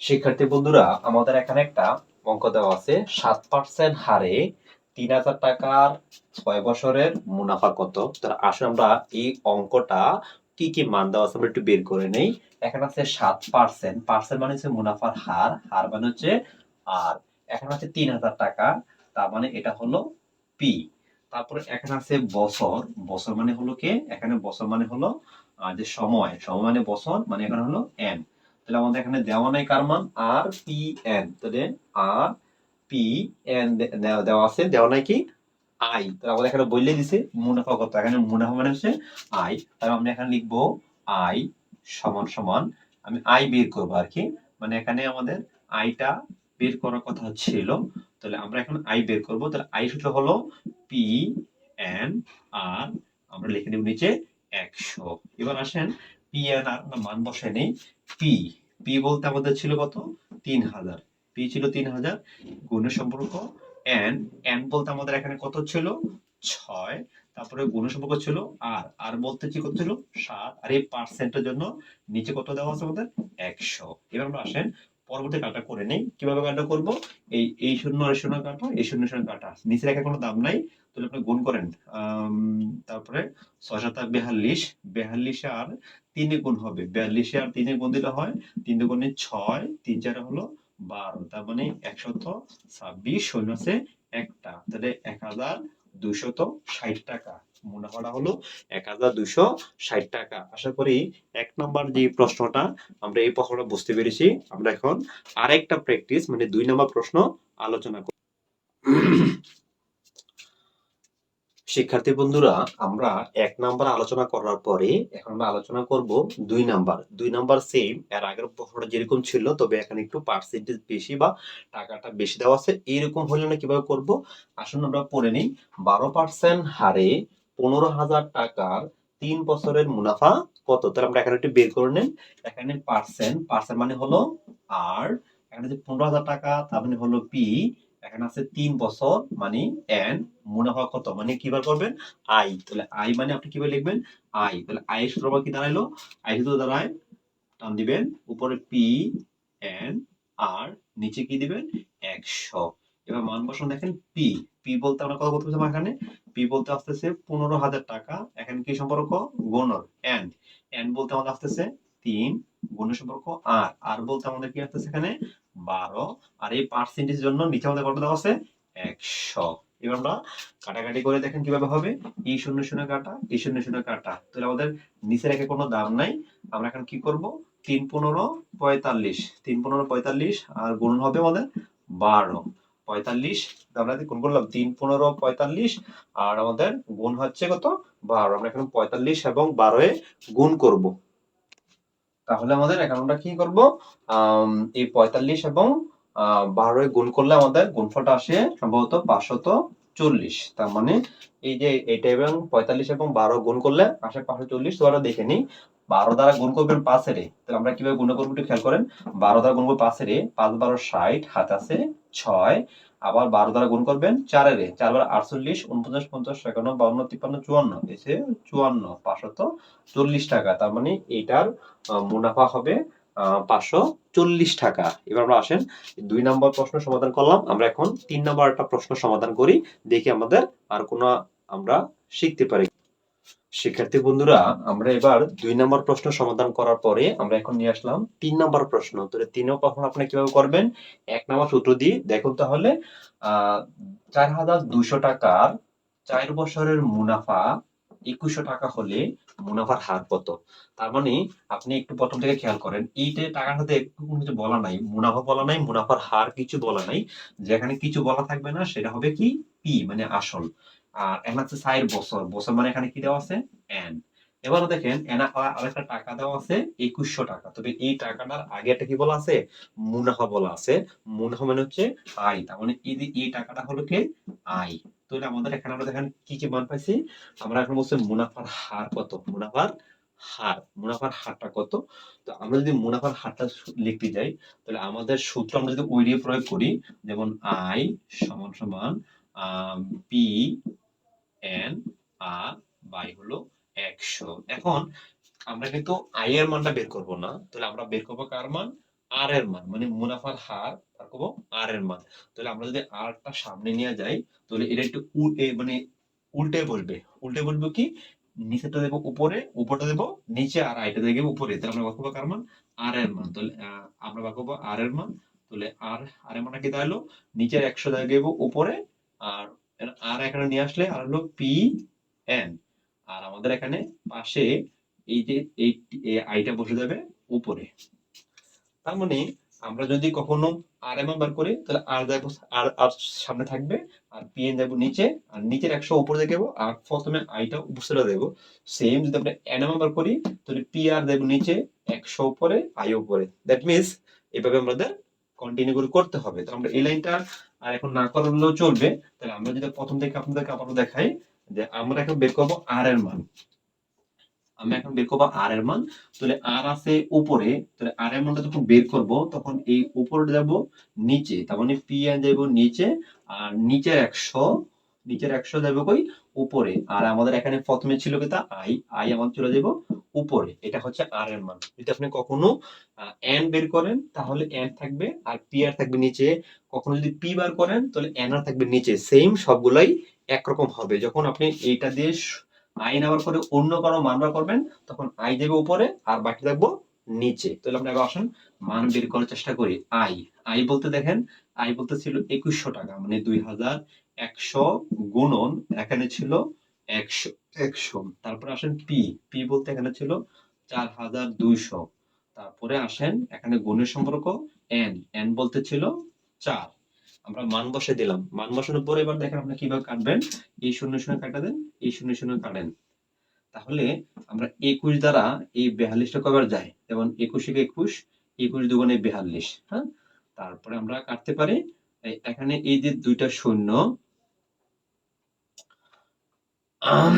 শিক্ষার্থী বন্ধুরা, আমাদের এখানে একটা অঙ্ক দেওয়া আছে। সাত পার্সেন্ট হারে তিন হাজার টাকার ছয় বছরের মুনাফা কত? আসলে আমরা এই অঙ্কটা কি কি মান দেওয়া আছে আমরা একটু বের করে নেই। এখানে আছে সাত পার্সেন্ট পার্সেন্ট মানে হচ্ছে মুনাফার হার। হার মানে হচ্ছে আর। এখানে আছে তিন হাজার টাকা। তার মানে এটা হলো পি। তারপরে এখানে আছে বছর। বছর মানে হলো কে? এখানে বছর মানে হলো যে সময়। সময় মানে বছর মানে এখানে হলো এন। তাহলে আমাদের এখানে দেওয়া নাই কার মান? আর পি এন তাহলে আর পি এন দেওয়া আছে। দেওয়া নাই কি? আই তাহলে আমাদের এখানে বললে দিছে মুনাফা কত এখানে মুনাফা মানে হচ্ছে আই তাহলে আমরা এখানে লিখব আই সমান সমান। আমি আই বের করব আর কি। মানে এখানে আমাদের আইটা বের করার কথা ছিল। তাহলে আমরা এখন আই বের করব। তাহলে আই সূত্র হলো পি এন আর আমরা লিখে দেব নিচে একশো। এবার আসেন পি এন আর মান বসাই নেই। পি পি বলতে আমাদের ছিল কত? তিন হাজার। পি ছিল তিন হাজার, গুণের সম্পর্ক এন এন বলতে আমাদের এখানে কত ছিল? ছয়। তারপরে গুণ সম্পর্ক ছিল আর আর বলতে কি কত ছিল? সাত। আর এই পার্সেন্টের জন্য নিচে কত দেওয়া আছে আমাদের? একশো। এবার আমরা আসেন, পরবর্তী কাটা করে নেই। কীভাবে কাটা করব? এই এই শূন্য আর শূন্য কাটা, এই শূন্য শূন্য কাটা। নিচে রেখে কোনো দাম নাই, তাহলে আপনি গুণ করেন। তারপরে ছয় সাতা বেহাল্লিশ বেহাল্লিশে আর তিনে গুণ হবে। বিয়াল্লিশে আর তিনে গুণ দিলে হয়, তিন দুগুণে ছয়, তিন চারে হলো বারো। তার মানে একশত ছাব্বিশ, শূন্য আছে একটা। তাহলে এক হাজার দুশত ষাট টাকা। মুনাফাটা হলো এক হাজার দুশো ষাট টাকা। আশা করি এক নম্বর যে প্রশ্নটা, আমরা এই প্রশ্নটা বুঝতে পেরেছি। আমরা এখন আরেকটা প্র্যাকটিস মানে দুই নম্বর প্রশ্ন আলোচনা করব শিক্ষার্থী বন্ধুরা, আমরা এক নাম্বার আলোচনা করার পরে এখন আমরা আলোচনা করব দুই নাম্বার। দুই নাম্বার সেম এর আগের প্রশ্নটা যেরকম ছিল, তবে এখানে একটু পার্সেন্টেজ বেশি বা টাকাটা বেশি দেওয়া আছে, এইরকম হলে না কীভাবে করব? আসুন আমরা পড়ে নিই। বারো পার্সেন্ট হারে পনেরো হাজার টাকার তিন বছরের মুনাফা কত? তাহলে আমরা এখানে একটু বের করে নেন। এখানে পার্সেন্ট পার্সেন্ট মানে হলো আর এখানে যে পনেরো হাজার টাকা, তার মানে হলো পি এখানে আছে তিন বছর মানে এন মুনাফা কত? মানে কি বার করবেন? আই তাহলে আই মানে আপনি কীভাবে লিখবেন? আই তাহলে আই সূত্র আবার কি দাঁড়াইলো? আই সূত্র দাঁড়ায়, টান দিবেন, উপরে পি এন আর নিচে কি দিবেন? একশো। এবার মান বসানো দেখেন পি পি বলতে আমরা কথা বলতে পারছি এখানে? পি বলতে আসতেছে পনেরো হাজার টাকা। এখানে কি সম্পর্ক? গুণর এন এন বলতে আমাদের আসতেছে তিন, গুণের সম্পর্ক আর আর বলতে আমাদের কি আসতেছে এখানে? বারো। আর এই পার্সেন্টেজের জন্য নিচে আমাদের কত দেওয়া আছে? একশো। এবার আমরা কাটাকাটি করে দেখেন কীভাবে হবে। এই শূন্য শূন্য কাটা, এই শূন্য শূন্য কাটা। তাহলে আমাদের নিচে রেখে কোনো দাম নাই। আমরা এখন কি করব? তিন পনেরো পঁয়তাল্লিশ। তিন পনেরো পঁয়তাল্লিশ আর গুণ হবে আমাদের বারো। পঁয়তাল্লিশ আমরা গুণ করলাম তিন পনেরো পঁয়তাল্লিশ আর আমাদের গুণ হচ্ছে কত? বারো। আমরা এখন পঁয়তাল্লিশ এবং বারোয় গুণ করব। তাহলে আমাদের এখন কি করব? এই পঁয়তাল্লিশ এবং বারোয় গুণ করলে আমাদের গুণফলটা আসে সম্ভবত পাঁচশত চল্লিশ। তার মানে এই যে এটা এবং পঁয়তাল্লিশ এবং বারো গুণ করলে আসে পাঁচশো চল্লিশ। তো আমরা দেখে নিই। বারো দ্বারা গুণ করবেন পাঁচেরে তাহলে আমরা কীভাবে গুণ করব একটু খেয়াল করেন? বারো দ্বারা গুণ করব পাঁচেরে পাঁচ বারো ষাট, হাত আছে ছয়। আবার বারো দ্বারা গুণ করবেন চারের চার বার আটচল্লিশ, উনপঞ্চাশ, পঞ্চাশ, একান্ন, বাউন্ন, তিপ্পান্ন, চুয়ান্ন। এসে চুয়ান্ন, পাঁচশত চল্লিশ টাকা। তার মানে এটার মুনাফা হবে পাঁচশো চল্লিশ টাকা। এবার আমরা আসেন, দুই নম্বর প্রশ্ন সমাধান করলাম। আমরা এখন তিন নম্বর একটা প্রশ্ন সমাধান করি। দেখি আমাদের আর কোনো আমরা শিখতে পারি শিক্ষার্থী বন্ধুরা, আমরা এবার দুই নম্বর প্রশ্ন সমাধান করার পরে আমরা এখন নিয়ে আসলাম তিন নম্বর প্রশ্ন। তো তিন নম্বর আপনি কীভাবে করবেন? এক নম্বর সূত্র দিয়ে দেখুন তাহলে চার হাজার দুশো টাকার চার বছরের মুনাফা একুশশো টাকা হলে মুনাফার হার কত? তার মানে আপনি একটু প্রথম থেকে খেয়াল করেন, এইটা টাকার সাথে একটু কিছু বলা নাই, মুনাফা বলা নাই, মুনাফার হার কিছু বলা নাই, যেখানে কিছু বলা থাকবে না, সেটা হবে কি? পি মানে আসল। আর এন হচ্ছে চার বছর। বছর মানে এখানে কি দেওয়া আছে? এন এবার দেখেন এনা আরেকটা টাকা দেওয়া আছে, একুশশো টাকা। তবে এই টাকাটার আগে একটা কি বলা আছে? মুনাফা বলা আছে। মুনাফা মানে হচ্ছে আই তার মানে এই এই টাকাটা হলো কি? তাহলে আমাদের এখানে আমরা দেখেন কি কি মান পাইছি? আমরা এখন বলছি মুনাফার হার কত? মুনাফার হার। মুনাফার হারটা কত? তো আমরা যদি মুনাফার হারটা লিখতে যাই, তাহলে আমাদের সূত্র আমরা যদি ওই প্রয়োগ করি, যেমন আই সমান সমান পি এন আর বাই হলো একশো। এখন আমরা কিন্তু আই এর মানটা বের করব না। তাহলে আমরা বের করব কার মান? আর এর মান মানে মুনাফার হার আর করব আর এর মান। তাহলে আমরা যদি আরটা সামনে নিয়ে যাই, তাহলে এটা একটু উ- এ মানে উল্টে বলবে। উল্টে বলব কি? নিচেটা দেবো উপরে, উপরটা দেবো নিচে আর আইটা দেবো উপরে। তাহলে আমরা বাক্য কার মান? আর এর মান। তাহলে আমরা বাক্য আর এর মান। তাহলে আর আর এর মানটা কি দাঁড়াল নিচের একশো দেবো উপরে আর আর এখানে নিয়ে আসলে আর হলো পি এন আর আমাদের এখানে পাশে এই যে এই আইটা বসে যাবে উপরে। তার মানে আমরা যদি কখনো আর এম বার করি, তাহলে আর দেখব আর আর সামনে থাকবে, আর পি এন দেখব নিচে, আর নিচের একশো উপরে দেখব আর প্রথমে আইটা উপরে দেবো। সেম যদি আমরা এন এম বার করি, তাহলে পি আর দেখব নিচে, একশো উপরে আই উপরে। দ্যাট মিনস এভাবে আমাদের কন্টিনিউ করে করতে হবে। তো আমরা এই লাইনটা আর এখন না করলেও চলবে। তাহলে আমরা যেটা প্রথম থেকে আপনাদেরকে আবারও দেখাই, যে আমরা এখন বের করব আর এর মান। আমি এখন বের করব আর এর মান। তাহলে আর আছে উপরে, তাহলে আর এর মানটা যখন বের করব, তখন এই উপরে যাব, নিচে, তার মানে পি এন যাব নিচে, আর নিচের একশো নিচের একশো যাবে কই? উপরে, আর আমাদের এখানে প্রথমে ছিল কি তা? আই আই আমাদের চলে যাব উপরে। এটা হচ্ছে আর এর মান। যদি আপনি কখনো এন বের করেন, তাহলে এন থাকবে, আর পি আর থাকবে নিচে। কখনো যদি পি বার করেন, তাহলে এন আর থাকবে নিচে। সেম সবগুলাই একরকম হবে। যখন আপনি এইটা দিয়ে আই নেওয়ার পরে অন্য কারও মান বার করবেন, তখন আই দেবে উপরে, আর বাকি থাকব নিচে। তাহলে আমরা এবার আসুন মান বের করার চেষ্টা করি। আই আই বলতে দেখেন আই বলতে ছিল একুশশো টাকা মানে দুই হাজার একশো গুণন এখানে ছিল একশো। একশো। তারপরে আসেন পি। পি বলতে এখানে ছিল চার হাজার দুইশো। তারপরে আসেন এখানে গুণের সম্পর্ক এন। এন বলতে ছিল চার। আমরা মান বসে দিলাম। মান বসানোর পরে এবার দেখেন আপনি কীভাবে কাটবেন। এই শূন্য শূন্য কাটা দেন এই শূন্য শূন্য কাটেন। তাহলে আমরা একুশ দ্বারা এই বেয়াল্লিশটা কবার যায় যেমন একুশে একুশ একুশ দুগুণে বেয়াল্লিশ হ্যাঁ? তারপরে আমরা কাটতে পারি। এখানে এই যে দুইটা শূন্য আম,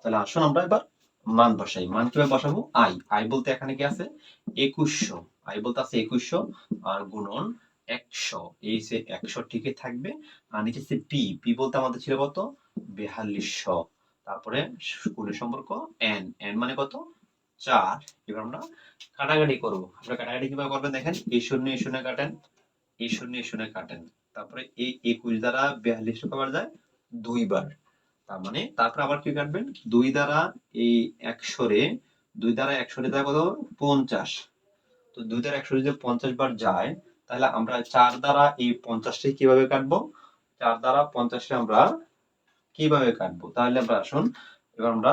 তাহলে আসুন আমরা এবার মান বসাই। মান কীভাবে বসাবো? আই। আই বলতে এখানে কি আছে? একুশশো। আই বলতে আছে একুশশো আর গুণন একশো। এই সে একশো ঠিকই থাকবে। আর নিচে পি। পি বলতে আমাদের ছিল কত? বেহাল্লিশশো তারপরে গুণের সম্পর্ক এন। এন মানে কত? চার, এবার আমরা কাটাকাটি করব। আমরা কাটাকাটি কীভাবে করবেন দেখেন? এই শূন্য এই শূন্য কাটেন। এই শূন্য এই শূন্য কাটেন। তারপরে এই একুশ দ্বারা বিয়াল্লিশ কবার যায় দুইবার। তার মানে তারপরে আবার কি কাটবেন? দুই দ্বারা এই একশোরে দুই দ্বারা একশোরে যায় কত? পঞ্চাশ। তো দুই দ্বারা একশো যদি পঞ্চাশ বার যায়, তাহলে আমরা চার দ্বারা এই পঞ্চাশটি কীভাবে কাটবো? চার দ্বারা পঞ্চাশটি আমরা কীভাবে কাটবো? তাহলে আমরা আসুন, এবার আমরা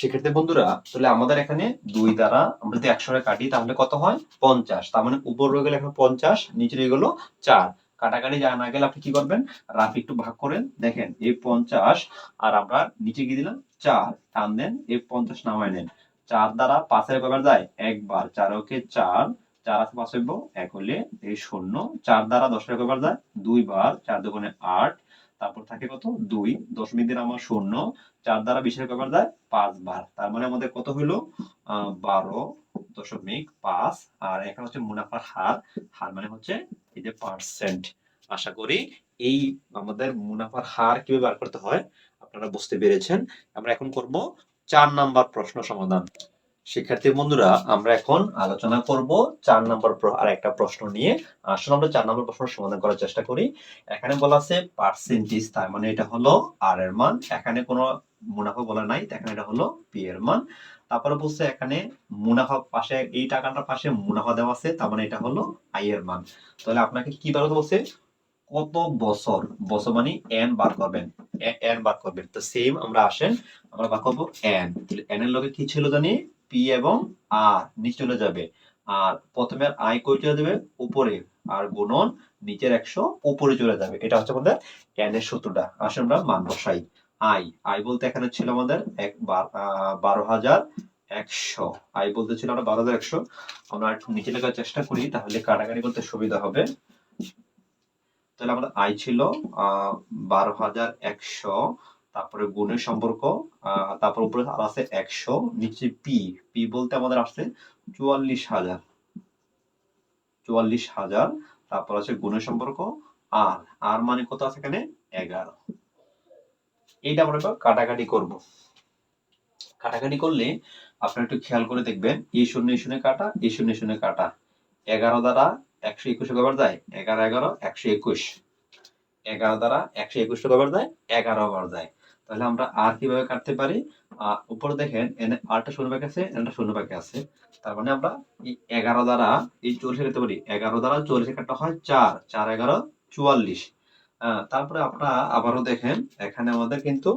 সেক্ষেত্রে বন্ধুরা, তাহলে আমাদের এখানে দুই দ্বারা আমরা যদি একশো কাটি, তাহলে কত হয়? পঞ্চাশ। তার মানে উপর রয়ে গেলে এখন পঞ্চাশ, নিচে রয়ে গেলো চার। কাটাকাটি যা না গেলে আপনি কি করবেন? রাফ একটু ভাগ করেন। দেখেন এই পঞ্চাশ আর আমরা নিচে গিয়ে দিলাম চার। টান দেন এই পঞ্চাশ নামায় নেন। চার দ্বারা পাঁচের কবার যায়? একবার। চার ওকে চার চার আছে পাঁচ এক হলে এই শূন্য। চার দ্বারা দশের কবার যায়? দুইবার। চার দুগুণে আট। তারপর থাকে কত? দুই। দশমিক দিন আমার শূন্য। চার দ্বারা বিশের কবার যায় পাঁচ বার। তার মানে আমাদের কত হইল? বারো দশমিক পাঁচ। আর এখানে হচ্ছে মুনাফার হার। হার মানে হচ্ছে এই যে পার্সেন্ট আশা করি এই আমাদের মুনাফার হার কীভাবে বার করতে হয়? আপনারা বুঝতে পেরেছেন। আমরা এখন করব চার নাম্বার প্রশ্ন সমাধান। শিক্ষার্থী বন্ধুরা, আমরা এখন আলোচনা করব চার নাম্বার আর একটা প্রশ্ন নিয়ে। আসলে আমরা চার নম্বর প্রশ্ন সমাধান করার চেষ্টা করি। এখানে বলা আছে পার্সেন্টেজ তার মানে এটা হলো আর এর মান। এখানে কোনো মুনাফা বলা নাই এখানে এটা হলো পি এর মান। তারপরে বলছে এখানে মুনাফা পাশে, এই টাকাটার পাশে মুনাফা দেওয়া আছে, তার মানে এটা হলো আই এর মান। তাহলে আপনাকে কি করতে বলছে? কত বছর? বছর মানে এন বার করবেন। এন বার করবেন। তো সেম আমরা আসেন, আমরা বার করব এন এন এর লগে কি ছিল জানি? পি এবং আর নিচে চলে যাবে। আর প্রথমে আই কই চলে যাবে? উপরে। আর গুণন নিচের একশো উপরে চলে যাবে। এটা হচ্ছে আমাদের এর সূত্রটা। আসলে আমরা মান বসাই। আই আই বলতে এখানে ছিল আমাদের এক বারো হাজার একশো। আই বলতে ছিল আমরা বারো হাজার একশো। আমরা একটু নিচে লেখার চেষ্টা করি, তাহলে কাটাকাটি করতে সুবিধা হবে। তাহলে আমাদের আই ছিল বারো হাজার একশো তারপরে গুণের সম্পর্ক তারপর উপরে আছে একশো, নিচে পি পি বলতে আমাদের আসছে চুয়াল্লিশ হাজার। চুয়াল্লিশ হাজার, তারপর আছে গুণের সম্পর্ক, আর আর মানে কত আছে এখানে? এগারো। এইটা আমরা এবার কাটাকাটি করব। কাটাকাটি করলে আপনারা একটু খেয়াল করে দেখবেন এই শূন্য শূন্য কাটা এই শূন্য শূন্য কাটা। এগারো দ্বারা একশো একুশে কবার যায়, এগারো এগারো, একশো একুশ। এগারো দ্বারা একশো একুশটা কবার যায়, এগারো বার যায়। তাহলে আমরা আর কীভাবে কাটতে পারি? উপরে দেখেন, এনে আটটা শূন্য পাকে আছে একটা শূন্য পাকে আছে। তার মানে আমরা এই এগারো দ্বারা এই চল্লিশে কাটতে পারি এগারো দ্বারা চল্লিশে কাটতে হয় চার চার এগারো চুয়াল্লিশ। তারপরে আপনারা আবারও দেখেন, এখানে আমাদের কিন্তু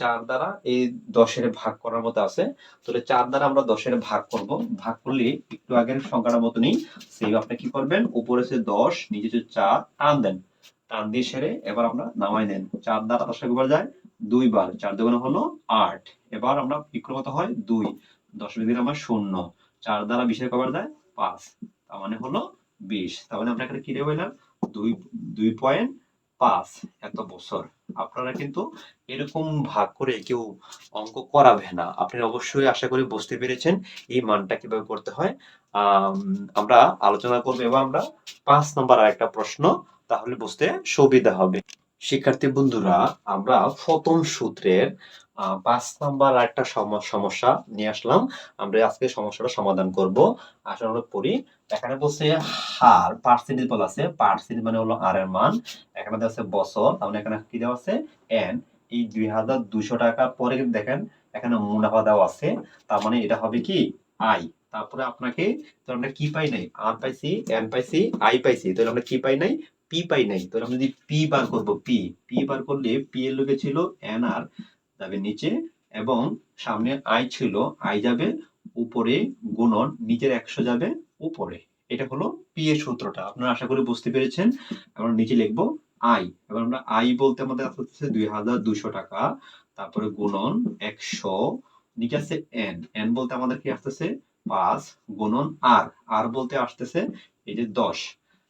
চার দ্বারা এই দশের ভাগ করার মতো আছে। তাহলে চার দ্বারা আমরা দশের ভাগ করব। ভাগ করলে একটু আগের সংখ্যাটার মতনই সেই আপনি কি করবেন? উপরে সে দশ, নিচে চার, টান দেন। টান দিয়ে সেরে এবার আমরা নামাই নেন। চার দ্বারা দশ একবার যায় দুইবার চার দুগুণে হলো আট। এবার আমরা বিক্রম কত হয় দুই। দশমিক দিন আমার শূন্য। চার দ্বারা বিশের কবার যায় পাঁচ। তার মানে হলো বিশ। তার মানে আমরা এখানে কি রেখে পেলাম দুই দুই পয়েন্ট পাঁচ। এত বছর। আপনারা কিন্তু এরকম ভাগ করে কেউ অঙ্ক করাবে না। আপনি অবশ্যই আশা করি বুঝতে পেরেছেন এই মানটা কীভাবে করতে হয়। আম, আমরা আলোচনা করব। এবার আমরা পাঁচ নম্বর আর একটা প্রশ্ন। তাহলে বুঝতে সুবিধা হবে। শিক্ষার্থী বন্ধুরা, আমরা প্রথম সূত্রের পাঁচ নাম্বার একটা সমস্যা নিয়ে আসলাম। আমরা আজকে সমস্যাটা সমাধান করব। আসলে আমরা পড়ি এখানে বলছে হার পার্সেন্টেজ বলা আছে। পার্সেন্টেজ মানে হলো আর এর মান। এখানে দেওয়া আছে বছর, তার মানে এখানে কি দেওয়া আছে? এন এই দুই হাজার দুশো টাকা পরে কিন্তু দেখেন, এখানে মুনাফা দেওয়া আছে। তার মানে এটা হবে কি? আই তারপরে আপনাকে আমরা কি পাই নাই? আর পাইছি এন পাইছি আই পাইছি। তাহলে আমরা কি পাই নাই? পি পাই নাই। তো আমরা যদি পি বার করব পি পি বার করলে পি এর লোকে ছিল এন আর যাবে নিচে এবং সামনে আই ছিল আই যাবে উপরে গুণন, নিচের একশো যাবে উপরে। এটা হলো পি এর সূত্রটা। আপনারা আশা করি বুঝতে পেরেছেন। আমরা নিচে লিখব আই এবার আমরা আই বলতে আমাদের হচ্ছে দুই হাজার দুশো টাকা। তারপরে গুণন একশো, নিচে আছে এন এন বলতে আমাদের কি আসতেছে? পাঁচ, গুণন আর আর বলতে আসতেছে এই যে দশ।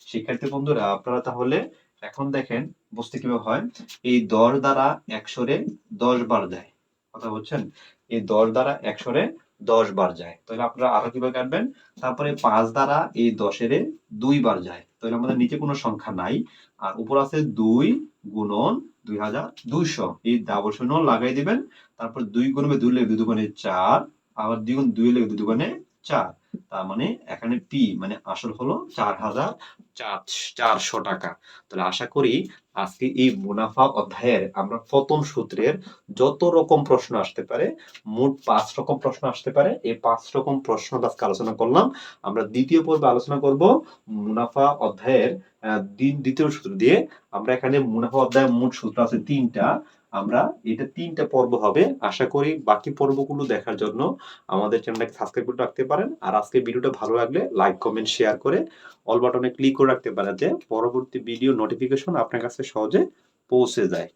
শিক্ষার্থী বন্ধুরা, আপনারা তাহলে এখন দেখেন, বুঝতে কীভাবে হয়? এই দশ দ্বারা একশোরে দশ বার যায়। কথা বলছেন? এই দশ দ্বারা একশোরে দশ বার যায়। তাহলে আপনারা আরও কীভাবে কাটবেন? তারপরে পাঁচ দ্বারা এই দশেরে দুই বার যায়। তাহলে আমাদের নিচে কোনো সংখ্যা নাই। আর উপর আছে দুই গুণন দুই হাজার দুইশো। এই ডাবল শূন্য লাগাই দিবেন। তারপর দুই গুণবে দুই লেগে দুই দুগুণে চার। আবার দুই গুণ দুই লেগে দুই দুগুণে চার। তার মানে এখানে পি মানে আসল হলো চার হাজার চারশো টাকা। তাহলে আশা করি আজকে এই মুনাফা অধ্যায়ের আমরা প্রথম সূত্রের যত রকম প্রশ্ন আসতে পারে, মোট পাঁচ রকম প্রশ্ন আসতে পারে। এই পাঁচ রকম প্রশ্ন আজকে আলোচনা করলাম। আমরা দ্বিতীয় পর্বে আলোচনা করব মুনাফা অধ্যায়ের দ্বিতীয় সূত্র দিয়ে। আমরা এখানে মুনাফা অধ্যায়ের মোট সূত্র আছে তিনটা। আমরা এটা তিনটা পর্ব হবে। আশা করি বাকি পর্বগুলো দেখার জন্য আমাদের চ্যানেলটাকে সাবস্ক্রাইব করে রাখতে পারেন। আর আজকে ভিডিওটা ভালো লাগলে লাইক কমেন্ট শেয়ার করে অল বাটনে ক্লিক করে রাখতে পারেন যে পরবর্তী ভিডিও নোটিফিকেশন আপনার কাছে সহজে পৌঁছে যায়।